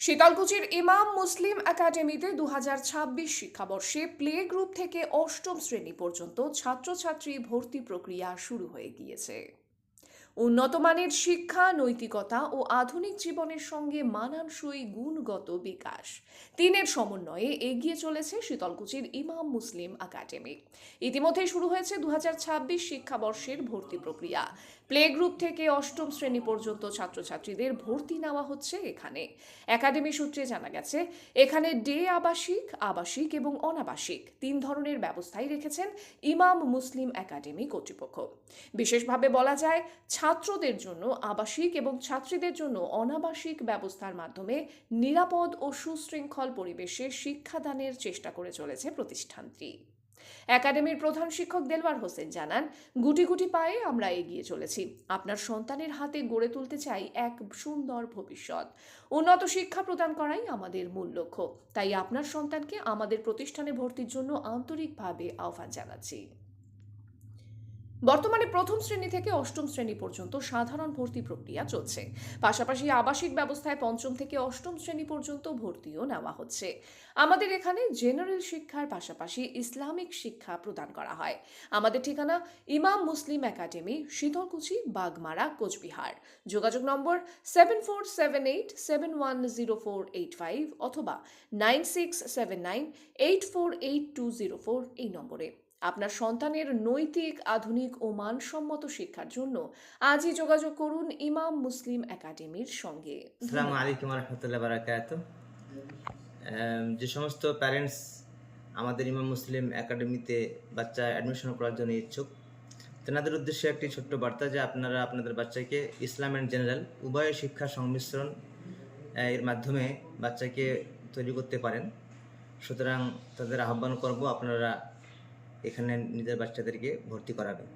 শীতলকুচির ইমাম মুসলিম একাডেমিতে দু হাজার ছাব্বিশ শিক্ষাবর্ষে প্লে গ্রুপ থেকে অষ্টম শ্রেণি পর্যন্ত ছাত্রছাত্রী ভর্তি প্রক্রিয়া শুরু হয়ে গিয়েছে। উন্নত মানের শিক্ষা, নৈতিকতা ও আধুনিক জীবনের সঙ্গে মানানসই গুণগত বিকাশ। তিনের সমন্বয়ে এগিয়ে চলেছে শীতলকুচির ইমাম মুসলিম একাডেমি। ইতিমধ্যে শুরু হয়েছে দু শিক্ষাবর্ষের ভর্তি প্রক্রিয়া। প্লে গ্রুপ থেকে অষ্টম শ্রেণি পর্যন্ত ছাত্রছাত্রীদের ভর্তি নেওয়া হচ্ছে এখানে। একাডেমি সূত্রে জানা গেছে, এখানে ডে আবাসিক আবাসিক এবং অনাবাসিক তিন ধরনের ব্যবস্থাই রেখেছেন ইমাম মুসলিম একাডেমি কর্তৃপক্ষ। বিশেষভাবে বলা যায় ছাত্রদের জন্য আবাসিক এবং ছাত্রীদের জন্য অনাবাসিক ব্যবস্থার মাধ্যমে নিরাপদ ও সুশৃঙ্খল পরিবেশে শিক্ষাদানের চেষ্টা করে চলেছে প্রতিষ্ঠানটি। একাডেমির প্রধান শিক্ষক দেলওয়ার হোসেন জানান, গুটি গুটি পায়ে আমরা এগিয়ে চলেছি। আপনার সন্তানের হাতে গড়ে তুলতে চাই এক সুন্দর ভবিষ্যৎ। উন্নত শিক্ষা প্রদান করাই আমাদের মূল লক্ষ্য। তাই আপনার সন্তানকে আমাদের প্রতিষ্ঠানে ভর্তির জন্য আন্তরিকভাবে আহ্বান জানাচ্ছি। বর্তমানে প্রথম শ্রেণি থেকে অষ্টম শ্রেণি পর্যন্ত সাধারণ ভর্তি প্রক্রিয়া চলছে। পাশাপাশি আবাসিক ব্যবস্থায় পঞ্চম থেকে অষ্টম শ্রেণি পর্যন্ত ভর্তিও নেওয়া হচ্ছে। আমাদের এখানে জেনারেল শিক্ষার পাশাপাশি ইসলামিক শিক্ষা প্রদান করা হয়। আমাদের ঠিকানা ইমাম মুসলিম একাডেমি শীতলকুচি বাগমারা, কোচবিহার। যোগাযোগ নম্বর seven four seven eight seven one zero four eight five অথবা nine six seven nine eight four eight two zero four এই নম্বরে। আপনার সন্তানের নৈতিক আধুনিক ও মানসম্মত শিক্ষার জন্য আজই যোগাযোগ করুন ইমাম মুসলিম একাডেমির সঙ্গে। আসসালামু আলাইকুম রহমতুল্লাহ বারাকাত। যে সমস্ত প্যারেন্টস আমাদের ইমাম মুসলিম একাডেমিতে বাচ্চা অ্যাডমিশন করার জন্য ইচ্ছুক তেনাদের উদ্দেশ্যে একটি ছোট্ট বার্তা যে আপনারা আপনাদের বাচ্চাকে ইসলাম অ্যান্ড জেনারেল উভয় শিক্ষা সংমিশ্রণ এর মাধ্যমে বাচ্চাকে তৈরি করতে পারেন। সুতরাং তাদের আহ্বান করব আপনারা এখানে নিজের বাচ্চাদেরকে ভর্তি করাবেন